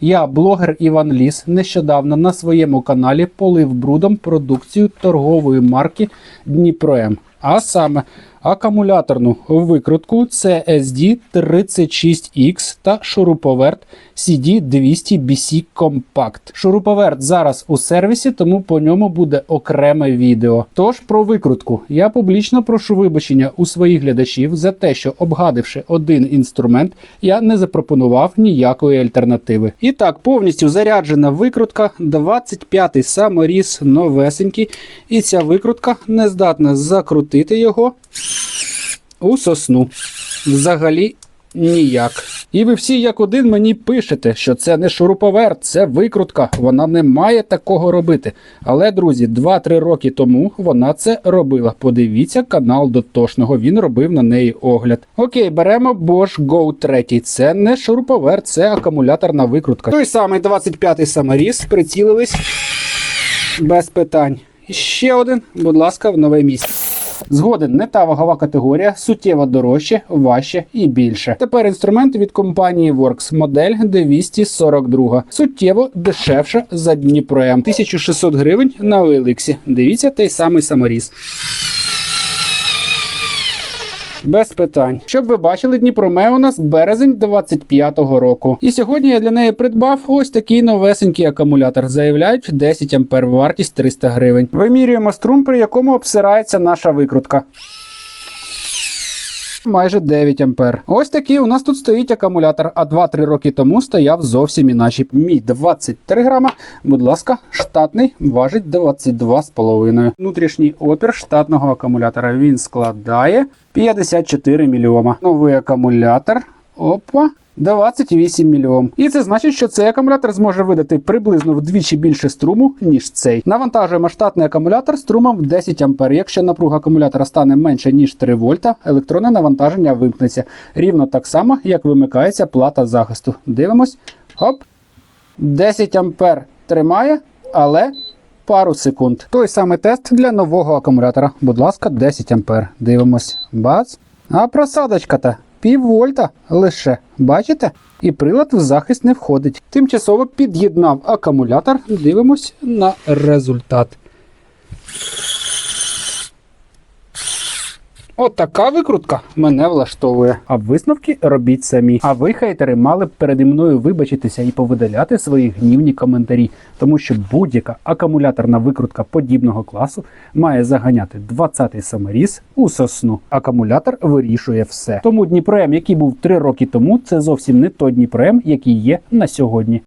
Я, блогер Іван Ліс, нещодавно на своєму каналі полив брудом продукцію торгової марки Дніпром, а саме акумуляторну викрутку CSD 36X та шуруповерт CD200BC Compact. Шуруповерт зараз у сервісі, тому по ньому буде окреме відео. Тож про викрутку я публічно прошу вибачення у своїх глядачів за те, що обгадивши один інструмент, я не запропонував ніякої альтернативи. І так, повністю заряджена викрутка, 25-й саморіз новесенький, і ця викрутка не здатна закрутити його у сосну. Взагалі ніяк. І ви всі як один мені пишете, що це не шуруповерт, це викрутка. Вона не має такого робити. Але, друзі, 2-3 роки тому вона це робила. Подивіться канал Дотошного, він робив на неї огляд. Окей, беремо Bosch Go 3. Це не шуруповерт, це акумуляторна викрутка. Той самий 25-й саморіз, прицілились без питань. І ще один, будь ласка, в нове місце. Згоден, не та вагова категорія, суттєво дорожче, важче і більше. Тепер інструмент від компанії Works, модель 242. Суттєво дешевша за Дніпром. 1600 гривень на OLX. Дивіться той самий саморіз. Без питань. Щоб ви бачили, Дніпроме у нас березень 25-го року. І сьогодні я для неї придбав ось такий новесенький акумулятор. Заявляють 10 ампер вартість 300 гривень. Вимірюємо струм, при якому обсирається наша викрутка. Майже 9 ампер. Ось такий у нас тут стоїть акумулятор, а 2-3 роки тому стояв зовсім іначе. Мій 23 грама, будь ласка, штатний важить 22,5. Внутрішній опір штатного акумулятора він складає 54 мільйома. Новий акумулятор. Опа. 28 мільйом. І це значить, що цей акумулятор зможе видати приблизно вдвічі більше струму, ніж цей. Навантажуємо штатний акумулятор струмом 10 А. Якщо напруга акумулятора стане менше, ніж 3 вольта, електронне навантаження вимкнеться. Рівно так само, як вимикається плата захисту. Дивимось. Хоп. 10 ампер тримає, але пару секунд. Той самий тест для нового акумулятора. Будь ласка, 10 ампер. Дивимось. Бац. А просадочка-то пів вольта лише. Бачите? І прилад в захист не входить. Тимчасово під'єднав акумулятор. Дивимось на результат. От викрутка мене влаштовує. А висновки робіть самі. А ви, хейтери, мали б переді мною вибачитися і повидаляти свої гнівні коментарі, тому що будь-яка акумуляторна викрутка подібного класу має заганяти 20-й саморіз у сосну. Акумулятор вирішує все. Тому Дніпром, який був 3 роки тому, це зовсім не той Дніпром, який є на сьогодні.